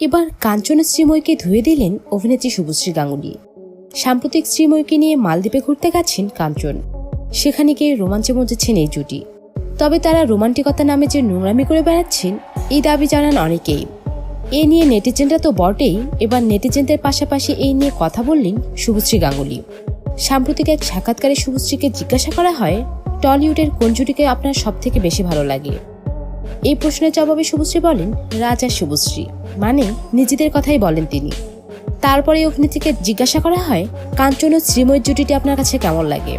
এবার কাঞ্চন শ্রীময়কে ধুয়ে দিলেন অভিনেত্রী শুভশ্রী গাঙ্গুলি। সাম্প্রতিক শ্রীময়কে নিয়ে মালদ্বীপে ঘুরতে গেছেন কাঞ্চন। সেখানে গিয়ে রোমাঞ্চে মজেছেন এই জুটি। তবে তারা রোমান্টিকতা নামে যে নোংরামি করে বেড়াচ্ছেন, এই দাবি জানান অনেকেই। এ নিয়ে নেটিজেনরা তো বটেই, এবার নেটিজেনদের পাশাপাশি এই নিয়ে কথা বললেন শুভশ্রী গাঙ্গুলি। সাম্প্রতিক এক সাক্ষাৎকারে শুভশ্রীকে জিজ্ঞাসা করা হয়, টলিউডের কোন জুটিকে আপনার সব থেকে বেশি ভালো লাগে? এই প্রশ্নের জবাবে শুভশ্রী বলেন, রাজা শুভশ্রী। মানে নিজেদের কথাই বলেন তিনি। তারপরে অভিনেত্রীকে জিজ্ঞাসা করা হয়, কাঞ্চন ও শ্রীময় জুটিটি আপনার কাছে কেমন লাগে?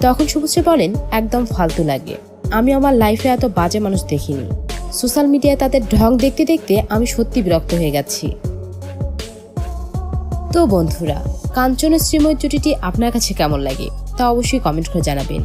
তখন শুভশ্রী বলেন, একদম ফালতু লাগে। আমি আমার লাইফে এত বাজে মানুষ দেখিনি। সোশ্যাল মিডিয়ায় তাদের ঢং দেখতে দেখতে আমি সত্যি বিরক্ত হয়ে গেছি। তো বন্ধুরা, কাঞ্চন ও শ্রীময় জুটিটি আপনার কাছে কেমন লাগে তা অবশ্যই কমেন্ট করে জানাবেন।